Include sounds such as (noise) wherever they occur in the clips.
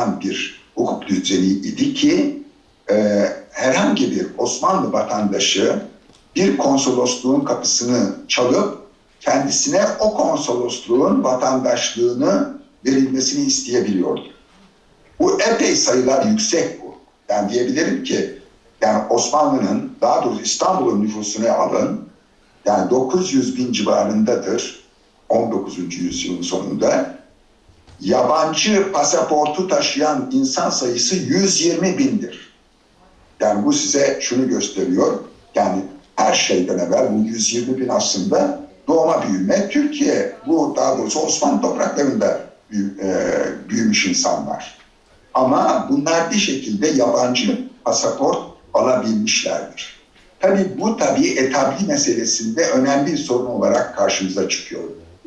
olan bir hukuk düzeni idi ki e, herhangi bir Osmanlı vatandaşı bir konsolosluğun kapısını çalıp kendisine o konsolosluğun vatandaşlığını verilmesini isteyebiliyordu. Bu epey sayılar yüksek bu. Yani diyebilirim ki yani Osmanlı'nın daha doğrusu İstanbul'un nüfusunu alın yani 900 bin civarındadır 19. yüzyılın sonunda. Yabancı pasaportu taşıyan insan sayısı 120 bindir. Yani bu size şunu gösteriyor. Yani her şeyden evvel bu 120 bin aslında doğma büyüme Türkiye, bu daha doğrusu Osmanlı topraklarında e, büyümüş insanlar. Ama bunlar bir şekilde yabancı pasaport alabilmişlerdir. Tabii bu tabii etabli meselesinde önemli bir sorun olarak karşımıza çıkıyor.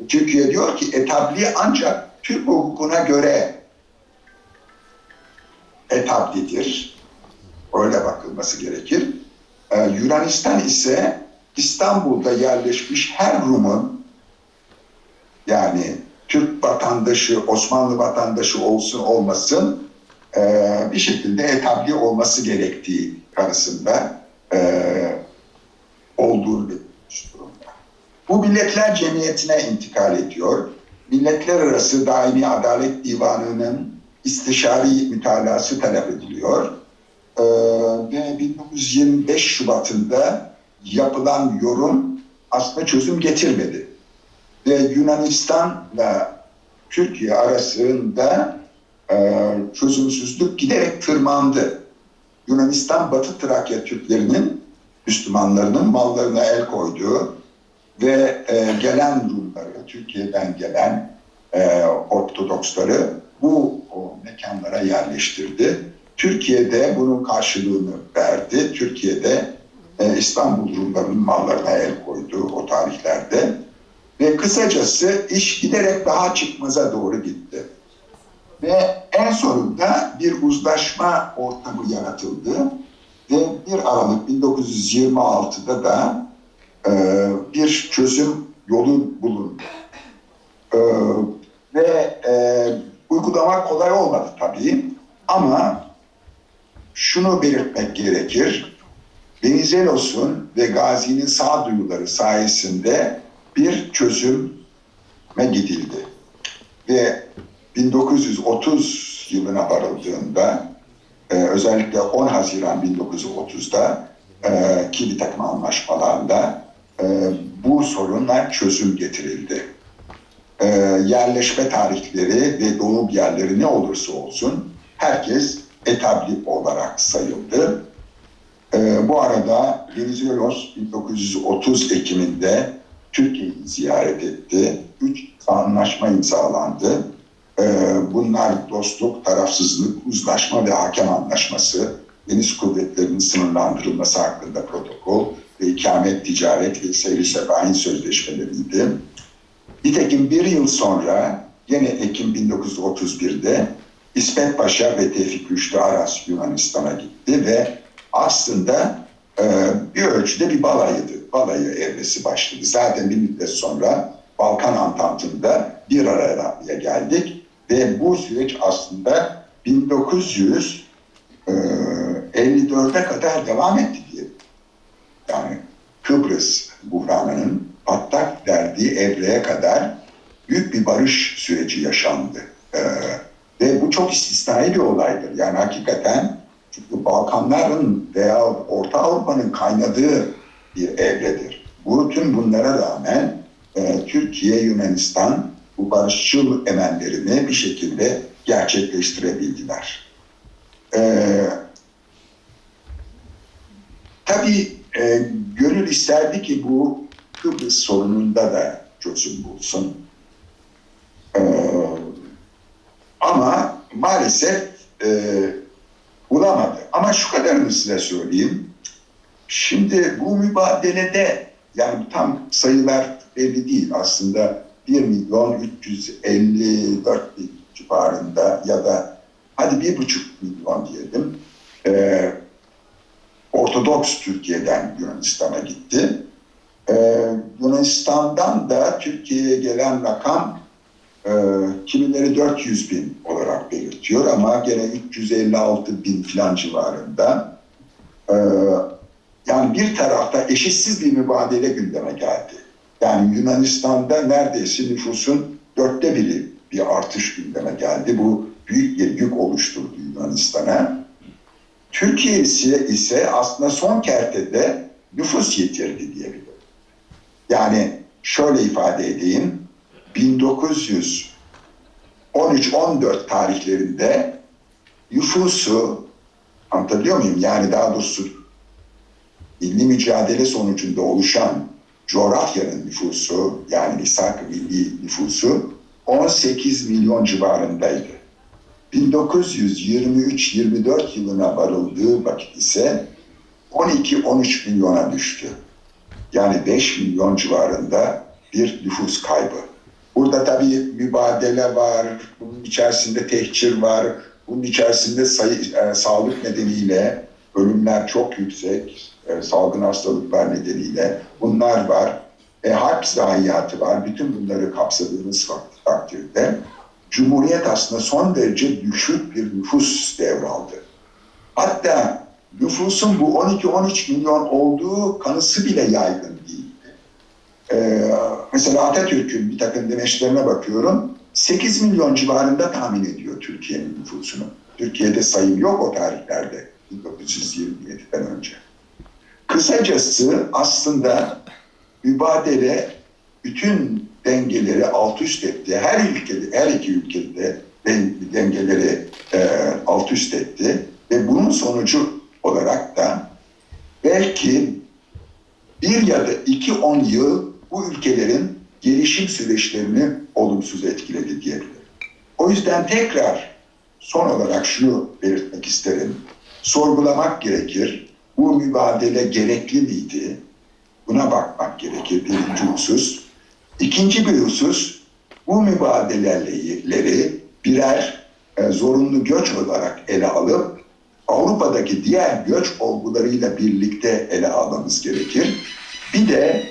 Türkiye diyor ki etabli ancak Türk hukukuna göre etablidir. Öyle bakılması gerekir. Ee, Yunanistan ise İstanbul'da yerleşmiş her Rum'un yani Türk vatandaşı, Osmanlı vatandaşı olsun olmasın e, bir şekilde etabli olması gerektiği kanısında e, olduğunu belirtmiş durumda. Bu Milletler Cemiyeti'ne intikal ediyor. Milletler Arası Daimi Adalet Divanı'nın istişari mütalası talep ediliyor. Ee, ve 1925 Şubat'ında yapılan yorum aslında çözüm getirmedi. Ve Yunanistan'la Türkiye arasında e, çözümsüzlük giderek tırmandı. Yunanistan Batı Trakya Türklerinin Müslümanlarının mallarına el koyduğu ve e, gelen Rumları, Türkiye'den gelen e, Ortodoksları bu o mekanlara yerleştirdi. Türkiye'de bunun karşılığını verdi. Türkiye'de e, İstanbul Rumlarının mallarına el koydu o tarihlerde. Ve kısacası iş giderek daha çıkmaza doğru gitti. Ve en sonunda bir uzlaşma ortamı yaratıldı. Ve 1 Aralık 1926'da da e, bir çözüm yolu bulundu. E, ve e, uygulamak kolay olmadı tabii. Ama şunu belirtmek gerekir. Venizelos'un ve Gazi'nin sağduyuları sayesinde bir çözüme gidildi. Ve 1930 yılına varıldığında e, özellikle 10 Haziran 1930'da e, ki bir takım anlaşmalarla e, bu sorunlar çözüm getirildi. E, yerleşme tarihleri ve doğum yerleri ne olursa olsun herkes etabli olarak sayıldı. E, bu arada Venizelos 1930 Ekim'inde Türkiye'yi ziyaret etti. Üç anlaşma imzalandı. Ee, bunlar dostluk, tarafsızlık, uzlaşma ve hakem anlaşması, deniz kuvvetlerinin sınırlandırılması hakkında protokol ve ikamet, ticaret ve seyri sebahin sözleşmeleriydi. Nitekim bir yıl sonra yine Ekim 1931'de İsmet Paşa ve Tevfik Rüştü Aras Yunanistan'a gitti ve aslında e, bir ölçüde bir balayıydı. Balayı evresi başladı. Zaten bir müddet sonra Balkan Antantı'nda bir araya geldik ve bu süreç aslında 1954'e kadar devam etti Kıbrıs buhranının patlak verdiği evreye kadar büyük bir barış süreci yaşandı. Ee, ve bu çok istisnai bir olaydır. Yani hakikaten çünkü Balkanların veya Orta Avrupa'nın kaynadığı bir evredir. Bu tüm bunlara rağmen e, Türkiye, Yunanistan bu barışçıl emellerini bir şekilde gerçekleştirebildiler. Ee, tabii e, gönül isterdi ki bu Kıbrıs sorununda da çözüm bulsun. Ee, ama maalesef e, bulamadı. Ama şu kadarını size söyleyeyim. Şimdi bu mübadelede yani tam sayılar belli değil aslında 1 milyon 354 bin civarında ya da hadi bir buçuk milyon diyelim e, Ortodoks Türkiye'den Yunanistan'a gitti. E, Yunanistan'dan da Türkiye'ye gelen rakam e, kimileri 400 bin olarak belirtiyor ama gene 356 bin filan civarında. E, yani bir tarafta eşitsiz bir mübadele gündeme geldi. Yani Yunanistan'da neredeyse nüfusun dörtte biri bir artış gündeme geldi. Bu büyük bir yük oluşturdu Yunanistan'a. Türkiye ise, aslında son kertede nüfus yitirdi diyebilirim. Yani şöyle ifade edeyim. 1913-14 tarihlerinde nüfusu anlatabiliyor muyum? Yani daha doğrusu milli mücadele sonucunda oluşan coğrafyanın nüfusu yani lisak milli nüfusu 18 milyon civarındaydı. 1923-24 yılına varıldığı vakit ise 12-13 milyona düştü. Yani 5 milyon civarında bir nüfus kaybı. Burada tabii mübadele var, bunun içerisinde tehcir var, bunun içerisinde sayı, e, sağlık nedeniyle ölümler çok yüksek, e, salgın hastalıklar nedeniyle bunlar var. E, harp zayiatı var. Bütün bunları kapsadığımız takdirde Cumhuriyet aslında son derece düşük bir nüfus devraldı. Hatta nüfusun bu 12-13 milyon olduğu kanısı bile yaygın değildi. Ee, mesela Atatürk'ün bir takım demeçlerine bakıyorum. 8 milyon civarında tahmin ediyor Türkiye'nin nüfusunu. Türkiye'de sayım yok o tarihlerde. 1927'den önce. Kısacası aslında mübadele bütün dengeleri alt üst etti. Her ülkede, her iki ülkede den- dengeleri e, alt üst etti. Ve bunun sonucu olarak da belki bir ya da iki on yıl bu ülkelerin gelişim süreçlerini olumsuz etkiledi diyebilirim. O yüzden tekrar son olarak şunu belirtmek isterim. Sorgulamak gerekir. Bu mübadele gerekli miydi? Buna bakmak gerekir birinci husus. İkinci bir husus, bu mübadeleleri birer e, zorunlu göç olarak ele alıp Avrupa'daki diğer göç olgularıyla birlikte ele almamız gerekir. Bir de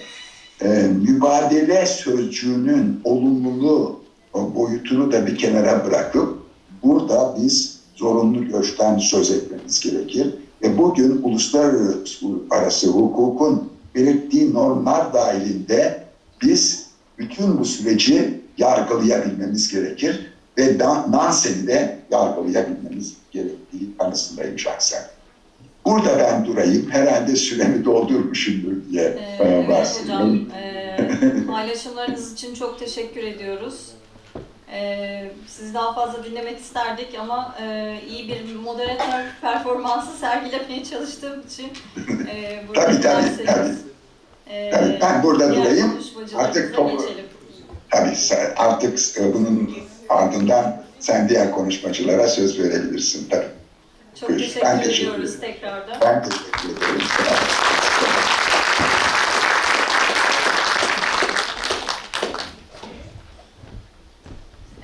e, mübadele sözcüğünün olumluluğu boyutunu da bir kenara bırakıp burada biz zorunlu göçten söz etmemiz gerekir. Ve bugün uluslararası hukukun belirttiği normlar dahilinde biz bütün bu süreci yargılayabilmemiz gerekir ve Nansen'i de yargılayabilmemiz gerektiği kanısındayım şahsen. Burada ben durayım. Herhalde süremi doldurmuşumdur diye Ee, e, evet hocam, ee, (laughs) paylaşımlarınız için çok teşekkür ediyoruz. Ee, sizi daha fazla dinlemek isterdik ama e, iyi bir moderatör performansı sergilemeye çalıştığım için e, (laughs) burada Tabii, tabii, tabii. E, Tabii, ben burada durayım. Artık topu-. Tabii artık e, bunun ardından sen diğer konuşmacılara söz verebilirsin. Tabii. Çok Buyur, teşekkür, ben teşekkür ediyoruz ederim. tekrardan. Ben teşekkür ederim.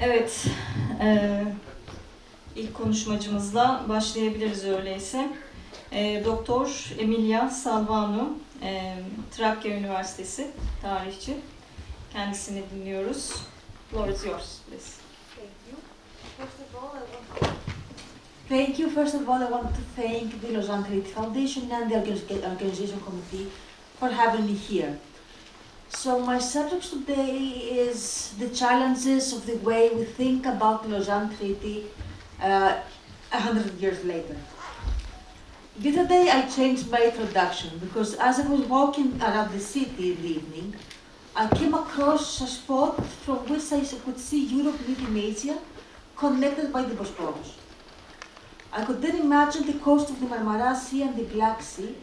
Evet, e, ilk konuşmacımızla başlayabiliriz öyleyse. E, Doktor Emilia Salvanu, e, Trakya Üniversitesi tarihçi. Kendisini dinliyoruz. Floor is yours, please. Thank you. First of all, I want Thank you. First of all, I want to thank the Lausanne Creative Foundation and the Organization Committee for having me here. So my subject today is the challenges of the way we think about the Lausanne Treaty uh, a hundred years later. Yesterday I changed my introduction because as I was walking around the city in the evening, I came across a spot from which I could see Europe meeting Asia connected by the Bosporus. I could then imagine the coast of the Marmara Sea and the Black Sea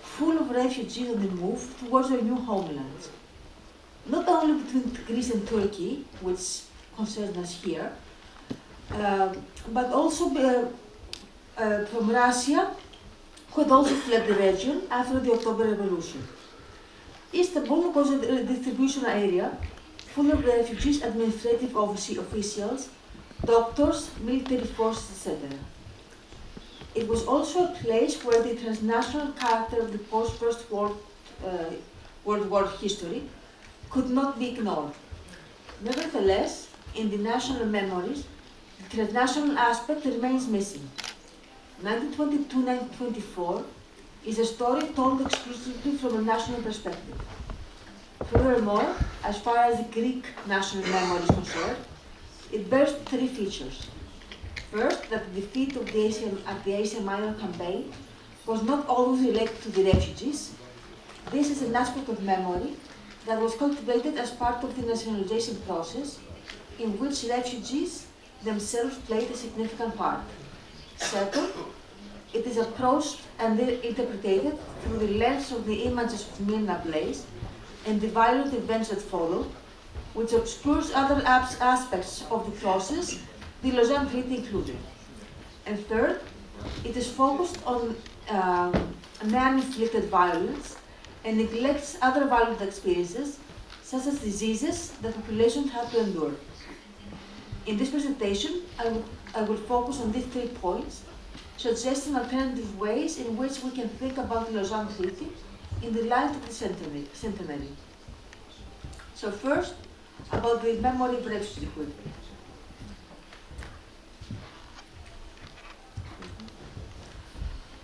full of refugees on the move towards their new homelands. Not only between Greece and Turkey, which concerns us here, uh, but also uh, uh, from Russia, who had also fled the region after the October Revolution. Istanbul was a distribution area full of refugees, administrative offici- officials, doctors, military forces, etc. It was also a place where the transnational character of the post-First World, uh, World War history could not be ignored. Nevertheless, in the national memories, the transnational aspect remains missing. 1922-1924 is a story told exclusively from a national perspective. Furthermore, as far as the Greek national memory is concerned, it bears three features. First, that the defeat of the Asian, at the Asia Minor campaign was not always related to the refugees. This is an aspect of memory that was cultivated as part of the nationalization process, in which refugees themselves played a significant part. Second, it is approached and interpreted through the lens of the images of Mirna Blaze and the violent events that followed, which obscures other aspects of the process, the Lausanne Treaty included. And third, it is focused on um, man-inflicted violence and neglects other violent experiences, such as diseases that populations have to endure. In this presentation, I will, I will focus on these three points, suggesting alternative ways in which we can think about the Lausanne Treaty in the light of the centenary. centenary. So first, about the memory refugeehood.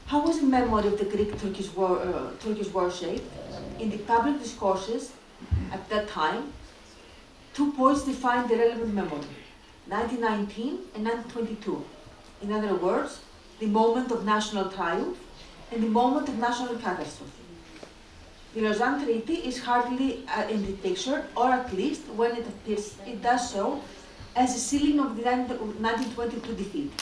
How was the memory of the Greek-Turkish war, uh, Turkish war shaped? In the public discourses at that time, two points defined the relevant memory, 1919 and 1922. In other words, the moment of national triumph and the moment of national catastrophe. The Lausanne Treaty is hardly uh, in the picture, or at least when it appears, it does so as a sealing of the 1922 defeat.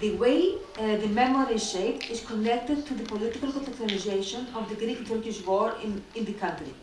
The way uh, the memory is shaped is connected to the political contextualization of the Greek-Turkish war in, in the country.